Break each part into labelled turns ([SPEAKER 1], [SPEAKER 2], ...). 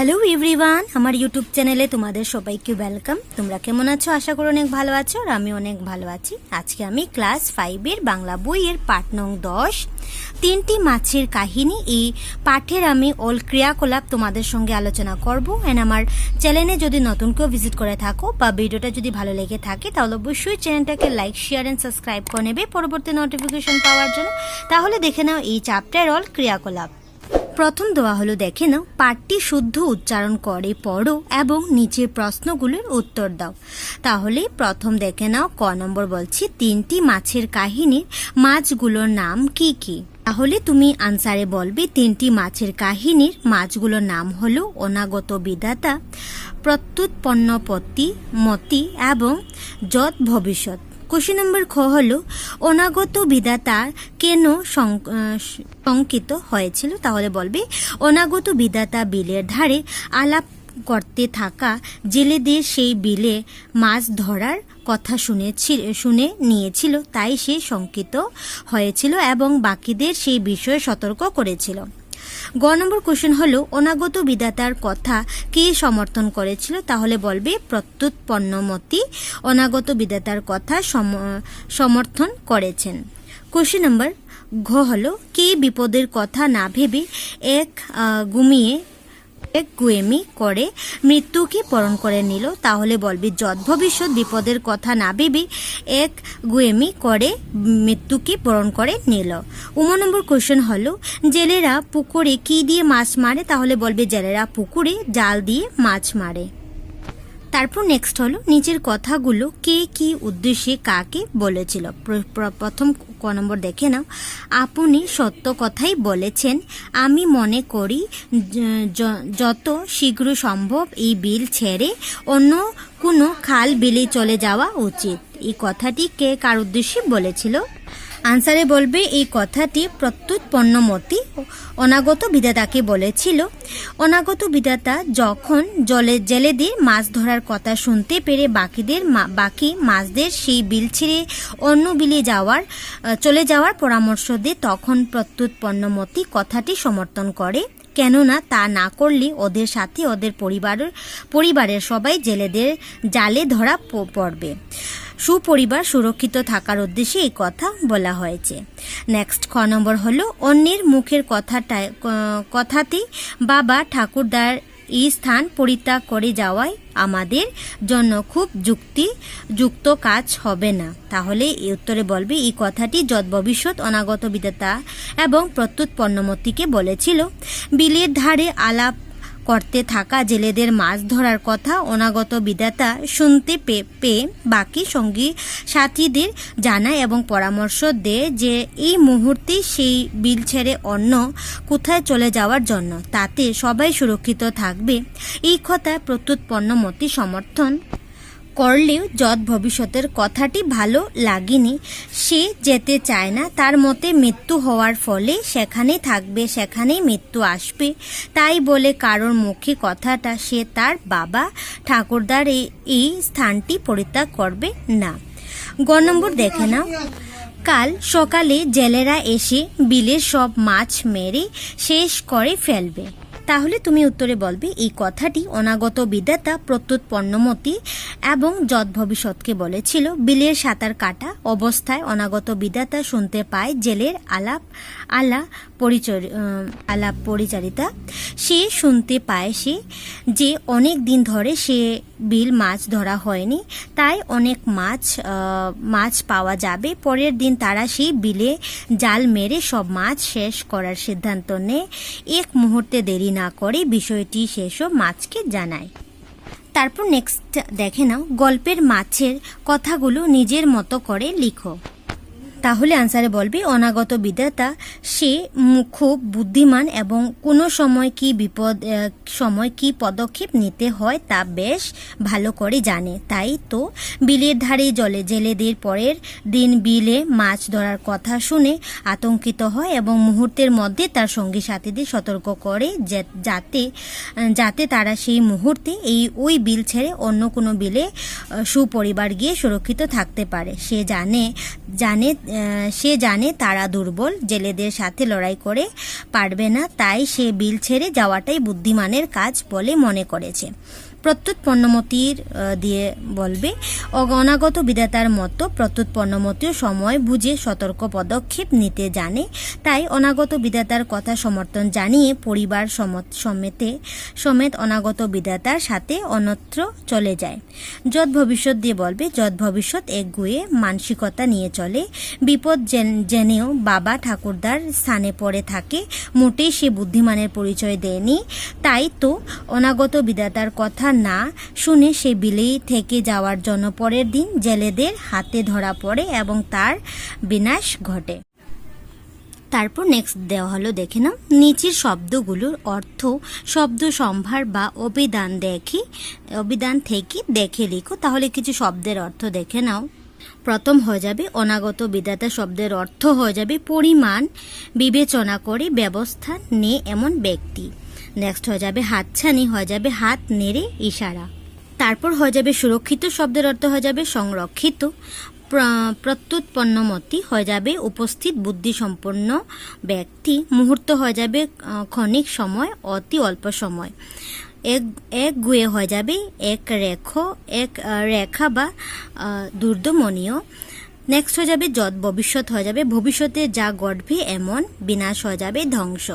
[SPEAKER 1] Hello everyone আমার YouTube চ্যানেলে তোমাদের সবাইকে ওয়েলকাম তোমরা কেমন আছো? আশা করি অনেক ভালো আছো আর আমি অনেক ভালো আছি। আজকে আমি ক্লাস ফাইভের বাংলা বইয়ের পাঠ নং দশ। তিনটি মাছের কাহিনী। এই পাঠের আমি অল ক্রিয়াকলাপ তোমাদের সঙ্গে আলোচনা করব। অ্যান্ড আমার চ্যানেলে যদি নতুন কেউ ভিজিট করে থাকো বা ভিডিওটা যদি ভালো লেগে থাকে, তাহলে অবশ্যই চ্যানেলটাকে লাইক শেয়ার অ্যান্ড সাবস্ক্রাইব করে নেবে পরবর্তী নোটিফিকেশন পাওয়ার জন্য। তাহলে দেখে নাও এই চ্যাপ্টার অল ক্রিয়াকলাপ। প্রথম দেওয়া হলো, দেখে নাও, পাঠটি শুদ্ধ উচ্চারণ করে, পড়ো এবং নিচের প্রশ্নগুলোর উত্তর দাও। তাহলে প্রথম দেখে নাও, ক নম্বর বলছি, তিনটি মাছের কাহিনীর মাছগুলোর নাম কি কি? তাহলে তুমি আনসারে বলবে, তিনটি মাছের কাহিনীর মাছগুলোর নাম হলো অনাগত বিধাতা প্রত্যুৎপন্নপত্তি মতি এবং যৎ ভবিষ্যৎ। কোশ্চেন নম্বর খ হল, অনাগত বিধাতা কেন শঙ্কিত হয়েছিল? তাহলে বলবে, অনাগত বিধাতা বিলের ধারে আলাপ করতে থাকা জেলেদের সেই বিলে মাছ ধরার কথা শুনেছি, শুনে নিয়েছিল, তাই সে শঙ্কিত হয়েছিল এবং বাকিদের সেই বিষয়ে সতর্ক করেছিল। গ নম্বর কোশ্চেন হলো, অনাগত বিধাতার কথা কে সমর্থন করেছিল? তাহলে বলবে প্রত্যুৎপন্নমতি, অনাগত বিধাতার কথা সম- সমর্থন করেছেন। কোশ্চেন নম্বর ঘ হলো, কে বিপদের কথা না ভেবে এক এক গুয়েমি করে মৃত্যুকে পরণ করে নিল। তাহলে বলবি যদ ভবিষ্যৎ বিপদের কথা না ভেবে এক গুয়েমি করে মৃত্যুকে পরণ করে নিল। উম নম্বর কোশ্চেন হলো, জেলেরা পুকুরে কি দিয়ে মাছ মারে? তাহলে বলবে, জেলেরা পুকুরে জাল দিয়ে মাছ মারে। তারপর নেক্সট হলো নিচের কথাগুলো কে কি উদ্দেশ্যে কাকে বলেছিল। প্র- প্র- প্রথম ক নম্বর দেখে নাও। আপনি সত্য কথাই বলেছেন। আমি মনে করি যত শীঘ্র সম্ভব এই বিল ছেড়ে অন্য কোনো খাল বিলে চলে যাওয়া উচিত। এই কথাটি কে কার উদ্দেশ্যে বলেছিল? আনসারে বলবে, এই কথাটি প্রত্যুৎপন্নমতি অনাগত বিধাতাকে বলেছিল। অনাগত বিধাতা যখন জলে জেলেদের মাছ ধরার কথা শুনতে পেরে বাকিদের বাকি মাছদের সেই বিল ছেড়ে অন্য বিলে যাওয়ার, চলে যাওয়ার পরামর্শ দেয় তখন প্রত্যুৎপন্নমতি কথাটি সমর্থন করে। কেননা তা না করলে ওদের সাথে ওদের পরিবারের পরিবারের সবাই জেলেদের জালে ধরা পড়বে। সুপরিবার সুরক্ষিত থাকার উদ্দেশ্যে এই কথা বলা হয়েছে। নেক্সট খ নম্বর হলো, অন্যের মুখের কথাটায় কথাতেই বাবা ঠাকুরদার এই স্থান পরিত্যাগ করে যাওয়ায় আমাদের জন্য খুব যুক্তি, যুক্ত কাজ হবে না। তাহলে এই উত্তরে বলবে, এই কথাটি যৎ ভবিষ্যৎ অনাগত বিধাতা এবং প্রত্যুৎপন্নমতিকে বলেছিল। বিলের ধারে আলাপ করতে থাকা জেলেদের মাছ ধরার কথা অনাগত বিদাতা শুনতে পেয়ে বাকি সঙ্গী সাথীদের জানায় এবং পরামর্শ দেয় যে এই মুহূর্তে সেই বিল ছেড়ে অন্য কোথায় চলে যাওয়ার জন্য। তাতে সবাই সুরক্ষিত থাকবে। এই কথায় প্রত্যুৎপন্নমতি সমর্থন করলেও যৎ ভবিষ্যতের কথাটি ভালো লাগেনি। সে যেতে চায় না। তার মতে মৃত্যু হওয়ার ফলে সেখানেই থাকবে, সেখানেই মৃত্যু আসবে। তাই বলে কারোর মুখে কথাটা সে তার বাবা ঠাকুরদার এই এই স্থানটি পরিত্যাগ করবে না। গ নম্বর দেখে নাও। কাল সকালে জেলেরা এসে বিলের সব মাছ মেরে শেষ করে ফেলবে। তাহলে তুমি উত্তরে বলবে, এই কথাটি অনাগত বিধাতা প্রত্যুৎপন্নমতি এবং যদ ভবিষ্যৎকে বলেছিল, বিলের সাঁতার কাটা অবস্থায় অনাগত বিধাতা শুনতে পায় জেলের আলাপ, আলা পরিচয় আহ, আলাপ পরিচারিতা। সে শুনতে পায় সে যে অনেক দিন ধরে সে বিল মাছ ধরা হয়নি তাই অনেক মাছ মাছ পাওয়া যাবে। পরের দিন তারা সেই বিলে জাল মেরে সব মাছ শেষ করার সিদ্ধান্ত নেয়। এক মুহূর্তে দেরি না করে বিষয়টি সেসব মাছকে জানায়। তারপর নেক্সট দেখে নাও গল্পের মাছের কথাগুলো নিজের মতো করে লিখো। তাহলে আনসারে বলবে, অনাগত বিধাতা, সে খুব বুদ্ধিমান এবং কোনো সময় কি বিপদ সময় কি পদক্ষেপ নিতে হয় তা বেশ ভালো করে জানে। তাই তো বিলের ধারে জলে, জেলেদের পরের দিন বিলে মাছ ধরার কথা শুনে আতঙ্কিত হয় এবং মুহূর্তের মধ্যে তার সঙ্গী সাথীদের সতর্ক করে যাতে যাতে তারা সেই মুহূর্তে এই, ওই বিল ছেড়ে অন্য কোনো বিলে সুপরিবার গিয়ে সুরক্ষিত থাকতে পারে। সে জানে জানে সে জানে তারা দুর্বল, জেলেদের সাথে লড়াই করে পারবে না, তাই সে বিল ছেড়ে যাওয়াটাই বুদ্ধিমানের কাজ বলে মনে করেছে। প্রত্যুত পণ্যমতির দিয়ে বলবে অনাগত বিধাতার মতো প্রত্যুত পণ্যমতিও সময় বুঝে সতর্ক পদক্ষেপ নিতে জানে। তাই অনাগত বিধাতার কথা সমর্থন জানিয়ে পরিবার সমত- সমেতে অনাগত বিধাতার সাথে অন্যত্র চলে যায়। যৎ ভবিষ্যৎ দিয়ে বলবে, যৎ ভবিষ্যৎ এক গুয়ে মানসিকতা নিয়ে চলে। বিপদ জেন- জেনেও বাবা ঠাকুরদার স্থানে পড়ে থাকে, মোটেই সে বুদ্ধিমানের পরিচয় দেয়নি। তাই তো অনাগত বিধাতার কথা না শুনে সে বিলেই থেকে যাওয়ার জন্য পরের দিন জেলেদের হাতে ধরা পড়ে এবং তার বিনাশ ঘটে। তারপর নেক্সট দেওয়া হলো, দেখে নাও, নিচের শব্দগুলোর অর্থ, শব্দ সম্ভার বা অভিধান দেখি, অভিধান থেকে দেখে লিখো, তাহলে কিছু শব্দের অর্থ দেখে নাও। প্রথম হয়ে যাবে অনাগত বিধাতা, শব্দের অর্থ হয়ে যাবে পরিমাণ, বিবেচনা করে ব্যবস্থা নে এমন ব্যক্তি। নেক্সট হয়ে যাবে হাতছানি, হয়ে যাবে হাত নেড়ে ইশারা। তারপর হয়ে যাবে সুরক্ষিত শব্দের অর্থ হয়ে যাবে সংরক্ষিত। প্র- প্রত্যুৎপন্নমতি হয়ে যাবে উপস্থিত বুদ্ধিসম্পন্ন ব্যক্তি। মুহূর্ত হয়ে যাবে ক্ষণিক সময়, অতি অল্প সময়। এক এক গুয়ে হয়ে যাবে এক রেখ, এক রেখা বা দুর্দমনীয়। নেক্সট হয়ে যাবে যত ভবিষ্যৎ হয়ে যাবে ভবিষ্যতে যা ঘটবে এমন, বিনাশ হয়ে যাবে ধ্বংস।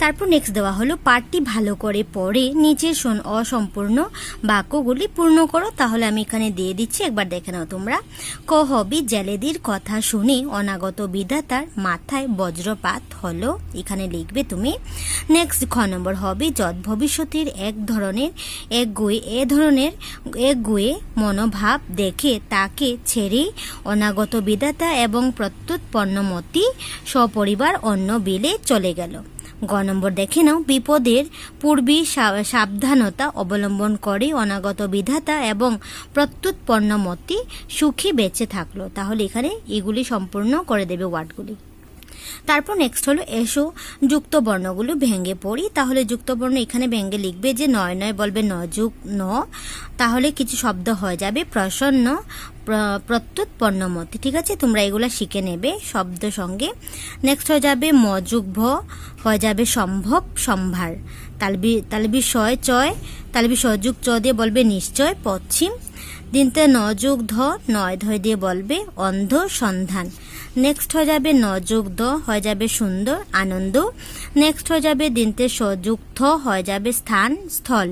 [SPEAKER 1] তারপর নেক্সট দেওয়া হলো, পাঠটি ভালো করে পড়ে, নিচে শোন অসম্পূর্ণ বাক্যগুলি পূর্ণ করো। তাহলে আমি এখানে দিয়ে দিচ্ছি, একবার দেখে নাও তোমরা। ক হবি জ্যালেদির কথা শুনে অনাগত বিধাতার মাথায় বজ্রপাত হলো। এখানে লিখবে তুমি, নেক্সট, খ নম্বর হবে যত ভবিষ্যতের এক ধরনের, এক গুয়ে, এ ধরনের, এক গুয়ে মনোভাব দেখে তাকে ছেড়ে অনাগত বিধাতা এবং প্রত্যুত পণ্যমতি সপরিবার অন্য বিলে চলে গেল। গ নম্বর দেখে নাও। বিপদের পূর্বে সাবধানতা অবলম্বন করে অনাগত বিধাতা এবং প্রত্যুৎপন্ন মতি সুখী বেঁচে থাকল। তাহলে এখানে এগুলি সম্পূর্ণ করে দেবে ওয়ার্ডগুলি। তারপর নেক্সট হলো এসো যুক্ত বর্ণগুলো ভেঙে পড়ি। তাহলে যুক্ত বর্ণ এখানে ভেঙে লিখবে যে নয় নয় বলবে ন যুগ ন। তাহলে কিছু শব্দ হয়ে যাবে প্রসন্ন প্রত্যুত পণ্যমতি ঠিক আছে? তোমরা এগুলা শিখে নেবে শব্দ সঙ্গে। নেক্সট হয়ে যাবে মযুগ ভ, হয়ে যাবে সম্ভব, সম্ভার। তালবি তালবি সয় চয়, তালবি সযুগ চ দিয়ে বলবে নিশ্চয়, পশ্চিম। দিনতে নযুগ ধ নয় ধয় দিয়ে বলবে অন্ধ সন্ধান। নেক্সট হয়ে যাবে নযুগ দ, হয়ে যাবে সুন্দর আনন্দ। নেক্সট হয়ে যাবে দিনতে সযুগ থ, হয়ে যাবে স্থান স্থল।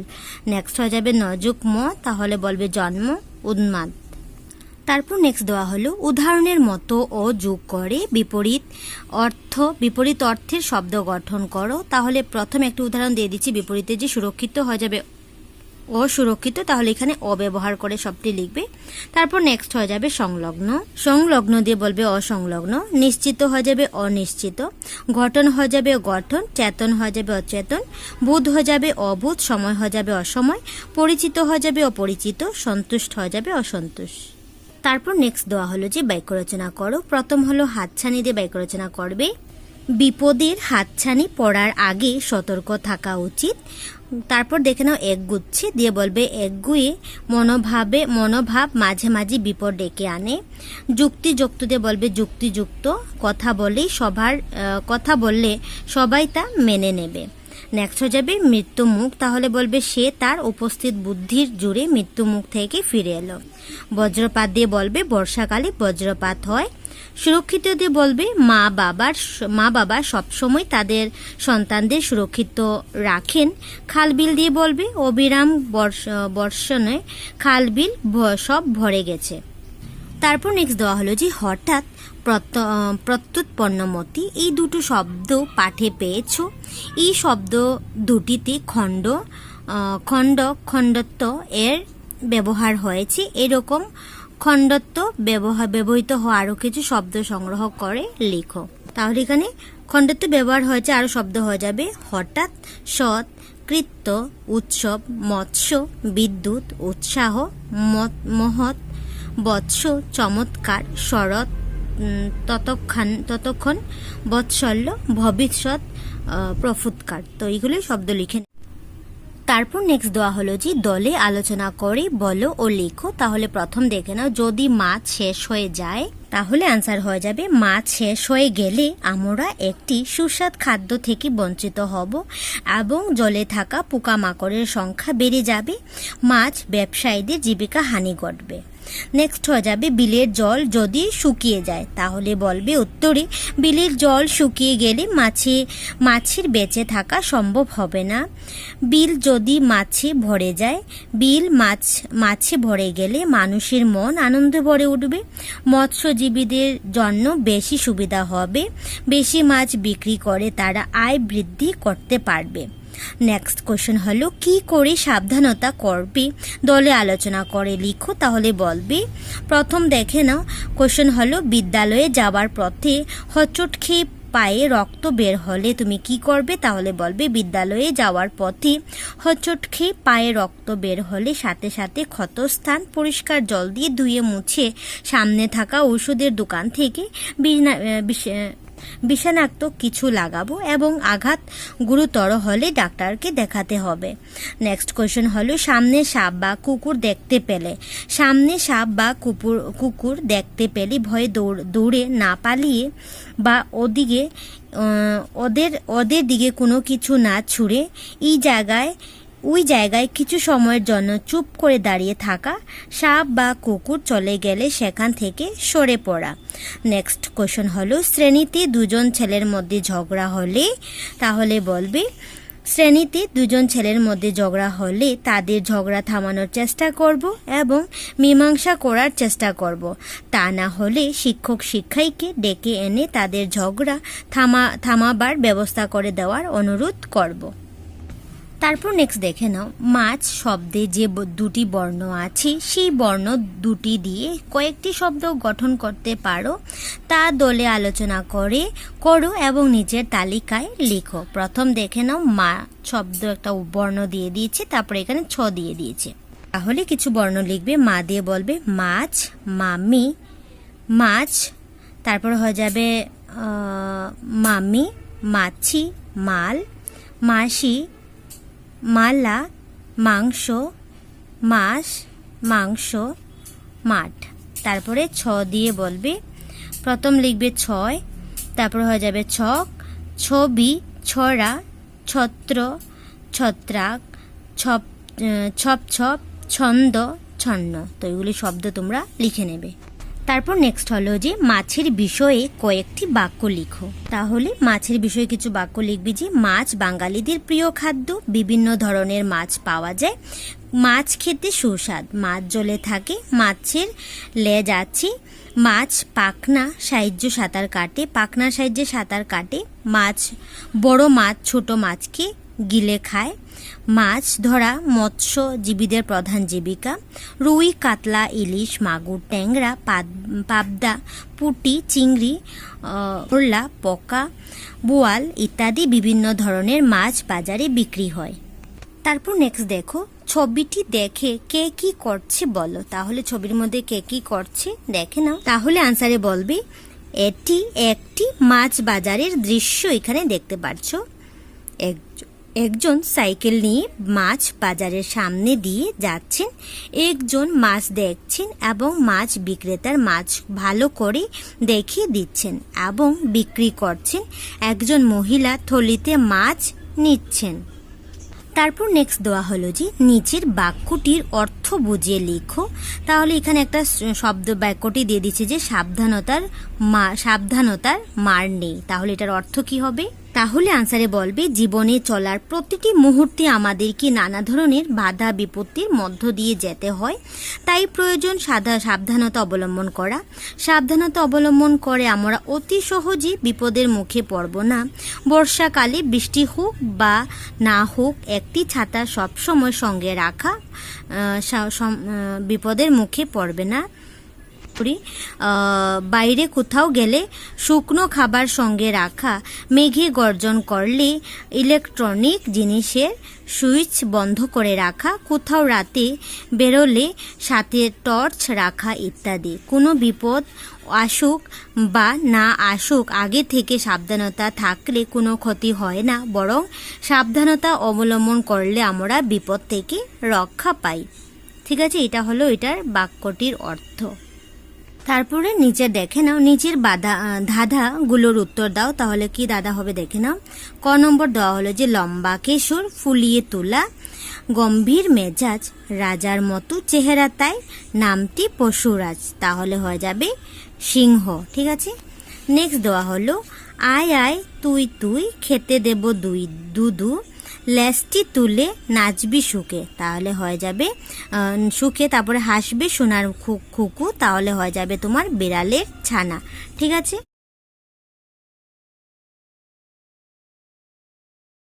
[SPEAKER 1] নেক্সট হয়ে যাবে নযুগ ম, তাহলে বলবে জন্ম উন্মাদ। তারপর নেক্সট দেওয়া হলো, উদাহরণের মতো ও যোগ করে বিপরীত অর্থ, বিপরীত অর্থের শব্দ গঠন করো। তাহলে প্রথম একটি উদাহরণ দিয়ে দিচ্ছি, বিপরীতে যে সুরক্ষিত হয়ে যাবে অসুরক্ষিত, তাহলে এখানে অব্যবহার করে সবটি লিখবে। তারপর নেক্সট হয়ে যাবে সংলগ্ন। সংলগ্ন দিয়ে বলবে অসংলগ্ন, নিশ্চিত হয়ে যাবে অনিশ্চিত, গঠন হয়ে যাবে গঠন, চেতন হয়ে যাবে অচেতন, বুধ হয়ে যাবে অবুধ, সময় হয়ে যাবে অসময়, পরিচিত হয়ে যাবে অপরিচিত, সন্তুষ্ট হয়ে যাবে অসন্তুষ্ট। তারপর নেক্সট দেওয়া হলো যে বাক্য রচনা করো। প্রথম হলো হাতছানি দিয়ে বাক্য রচনা করবে। বিপদের হাতছানি পড়ার আগে সতর্ক থাকা উচিত। তারপর দেখে নাও এক গুচ্ছে, দিয়ে বলবে এক গুয়ে মনোভাবে, মনোভাব মাঝে মাঝে বিপদ ডেকে আনে। যুক্তিযুক্ত দিয়ে বলবে, যুক্তিযুক্ত, কথা বলেই সবার কথা বললে সবাই তা মেনে নেবে। নেক্সট হয়ে যাবে মৃত্যু মুখ তাহলে বলবে, সে তার উপস্থিত বুদ্ধির জুড়ে মৃত্যু মুখ থেকে ফিরে এলো। বজ্রপাত দিয়ে বলবে, বর্ষাকালে বজ্রপাত হয়। সুরক্ষিত দিয়ে বলবে, মা বাবার মা বাবা সবসময় তাদের সন্তানদের সুরক্ষিত রাখেন। খালবিল দিয়ে বলবে, অবিরাম বর্ষ- বর্ষণে খালবিল সব ভরে গেছে। তারপর নেক্সট দেওয়া হলো যে, হঠাৎ প্রত্যুৎপন্নমতি এই দুটো শব্দ পাঠে পেয়েছ। এই শব্দ দুটিতে খণ্ড খণ্ড, খণ্ডত্ব এর ব্যবহার হয়েছে। এরকম খণ্ডত্ব ব্যবহার ব্যবহৃত হওয়া আরও কিছু শব্দ সংগ্রহ করে লিখো। তাহলে এখানে খণ্ডত্ব ব্যবহার হয়েছে আরও শব্দ হয়ে যাবে। হঠাৎ সৎ কৃত্য উৎসব, মৎস্য, বিদ্যুৎ, উৎসাহ মহৎ, বৎস, চমৎকার, শরৎ ততক্ষণ ততক্ষণ, বৎসল্য, ভবিষ্যৎ প্রফুৎকার। তো এইগুলি শব্দ লিখে তারপর নেক্সট দেওয়া হলো যে দলে আলোচনা করে, বলো ও লেখো। তাহলে প্রথম দেখে নাও, যদি মাছ শেষ হয়ে যায়, তাহলে আনসার হয়ে যাবে মাছ শেষ হয়ে গেলে আমরা একটি সুস্বাদ খাদ্য থেকে বঞ্চিত হব এবং জলে থাকা পোকামাকড়ের সংখ্যা বেড়ে যাবে। মাছ ব্যবসায়ীদের জীবিকা হানি ঘটবে। নেক্সট হয়ে যাবে বিলের জল যদি শুকিয়ে যায়। তাহলে বলবে উত্তরে, বিলের জল শুকিয়ে গেলে মাছে, মাছের বেঁচে থাকা সম্ভব হবে না। বিল যদি মাছে ভরে যায়, বিল মাছ, মাছে ভরে গেলে মানুষের মন আনন্দে ভরে উঠবে। মৎস্যজীবীদের জন্য বেশি সুবিধা হবে। বেশি মাছ বিক্রি করে তারা আয় বৃদ্ধি করতে পারবে। নেক্সট কোশ্চেন হলো, কি করে সাবধানতা করবে? দলে আলোচনা করে লিখো, তাহলে বলবে। প্রথম দেখে নাও কোশ্চেন হলো, বিদ্যালয়ে যাওয়ার পথে হচট খেয়ে পায়ে রক্ত বের হলে তুমি কি করবে? তাহলে বলবে, বিদ্যালয়ে যাওয়ার পথে হচট খেয়ে পায়ে রক্ত বের হলে সাথে সাথে ক্ষতস্থান, পরিষ্কার জল দিয়ে ধুয়ে মুছে সামনে থাকা ওষুধের দোকান থেকে বিনা- আহ, বিষ- বিষাক্ত কিছু লাগাবো এবং আঘাত গুরুতর হলে ডাক্তারকে দেখাতে হবে। নেক্সট কোয়েশ্চেন হলো সামনে সাপ বা কুকুর দেখতে পেলে। সামনে সাপ বা কুকুর কুকুর দেখতে পেলে ভয়ে দৌড় দৌড়ে না পালিয়ে বা ওদিকে ওদের ওদের দিকে কোনো কিছু না ছুঁড়ে এই জায়গায় ওই জায়গায় কিছু সময়ের জন্য চুপ করে দাঁড়িয়ে থাকা সাপ বা কুকুর চলে গেলে সেখান থেকে সরে পড়া। নেক্সট কোশ্চেন হলো, শ্রেণীতে দুজন ছেলের মধ্যে ঝগড়া হলে তাহলে বলবে, শ্রেণীতে দুজন ছেলের মধ্যে ঝগড়া হলে তাদের ঝগড়া থামানোর চেষ্টা করব এবং মীমাংসা করার চেষ্টা করব। তা না হলে শিক্ষক শিক্ষাইকে ডেকে এনে তাদের ঝগড়া থামা, থামাবার ব্যবস্থা করে দেওয়ার অনুরোধ করব। তারপর নেক্সট দেখে নাও। মাছ শব্দে যে দুটি বর্ণ আছে, সেই বর্ণ দুটি দিয়ে কয়েকটি শব্দ গঠন করতে পারো। তা দলে আলোচনা করে, করো এবং নিজের তালিকায় লিখো। প্রথম দেখে নাও, মা শব্দ একটা বর্ণ দিয়ে দিয়েছে, তারপর এখানে ছ দিয়ে দিয়েছে। তাহলে কিছু বর্ণ লিখবে, মা দিয়ে বলবে, মাছ, মামি, মাছ, তারপর হয়ে যাবে মামি, মাছি, মাল, মাসি মালা, মাংস মাস মাংস, মাঠ। তারপরে ছ দিয়ে বলবে। প্রথম লিখবে ছয়, তারপর হয়ে যাবে ছক। ছবি, ছড়া, ছত্র, ছত্রাক, ছপ ছপ ছপ, ছন্দ, ছন্ন। তো এগুলি শব্দ তোমরা লিখে নেবে। তারপর নেক্সট হলো যে মাছের বিষয়ে কয়েকটি বাক্য লিখো। তাহলে মাছের বিষয়ে কিছু বাক্য লিখবি যে মাছ বাঙালিদের প্রিয় খাদ্য, বিভিন্ন ধরনের মাছ পাওয়া যায়, মাছ খেতে সুস্বাদ, মাছ জলে থাকে, মাছের লেজ আছে, মাছ পাখনা সাহায্য সাঁতার কাটে পাখনার সাহায্যে সাঁতার কাটে, মাছ বড় মাছ, ছোট মাছকে গিলে খায়। মাছ ধরা মৎস্যজীবীদের প্রধান জীবিকা। রুই, কাতলা, ইলিশ, মাগুর, ট্যাংরা পাবদা, পুঁটি, চিংড়ি উল্লা পকা, বোয়াল ইত্যাদি বিভিন্ন ধরনের মাছ বাজারে বিক্রি হয়। তারপর নেক্সট দেখো, ছবিটি দেখে কে কি করছে বলো। তাহলে ছবির মধ্যে কে কি করছে দেখে নাও। তাহলে আনসারে বলবে, এটি একটি মাছ বাজারের দৃশ্য এখানে দেখতে পাচ্ছ একজন সাইকেল নিয়ে মাছ বাজারের সামনে দিয়ে যাচ্ছেন। একজন মাছ দেখছেন এবং মাছ বিক্রেতার মাছ ভালো করে দেখিয়ে দিচ্ছেন এবং বিক্রি করছেন। একজন মহিলা থলিতে মাছ নিচ্ছেন। তারপর নেক্সট দেওয়া হলো যে, নিচের বাক্যটির অর্থ বুঝিয়ে লিখো। তাহলে এখানে একটা শব্দ বাক্যটি দিয়ে দিচ্ছে যে, সাবধানতার মা, সাবধানতার মার নেই। তাহলে এটার অর্থ কি হবে? তাহলে আনসারে বলবে, জীবনে চলার প্রতিটি মুহূর্তে আমাদেরকে নানা ধরনের বাধা বিপত্তির মধ্য দিয়ে যেতে হয়। তাই প্রয়োজন সাধা, সাবধানতা অবলম্বন করা। সাবধানতা অবলম্বন করে আমরা অতি সহজে বিপদের মুখে পড়ব না। বর্ষাকালে বৃষ্টি হোক বা না হোক, একটি ছাতা সবসময় সঙ্গে রাখা বিপদের মুখে পড়বে না। করি বাইরে কোথাও গেলে শুকনো খাবার সঙ্গে রাখা, মেঘে গর্জন করলে ইলেকট্রনিক জিনিসের সুইচ বন্ধ করে রাখা, কোথাও রাতে বেরোলে সাথে টর্চ রাখা ইত্যাদি। কোনো বিপদ আসুক বা না আসুক, আগে থেকে সাবধানতা থাকলে কোনো ক্ষতি হয় না, বরং সাবধানতা অবলম্বন করলে আমরা বিপদ থেকে রক্ষা পাই। ঠিক আছে, এটা হলো এটার বাক্যটির অর্থ। তারপরে নিচে দেখে নাও, নিচের বাধা ধাঁধাগুলোর উত্তর দাও, তাহলে কি দাদা হবে দেখে নাও। ক নম্বর দেওয়া হলো যে, লম্বা কেশর ফুলিয়ে তোলা, গম্ভীর মেজাজ, রাজার মতো চেহারা তাই, নামটি পশুরাজ, তাহলে হয়ে যাবে সিংহ, ঠিক আছে? নেক্সট দেওয়া হলো, আয় আয়, তুই তুই, খেতে দেব দুই, দুদু লেসটি তুলে নাচবি সুখে, তাহলে হয়ে যাবে সুখে তারপরে হাসবে সোনার খুকু, তাহলে হয়ে যাবে তোমার বিড়ালের ছানা, ঠিক আছে?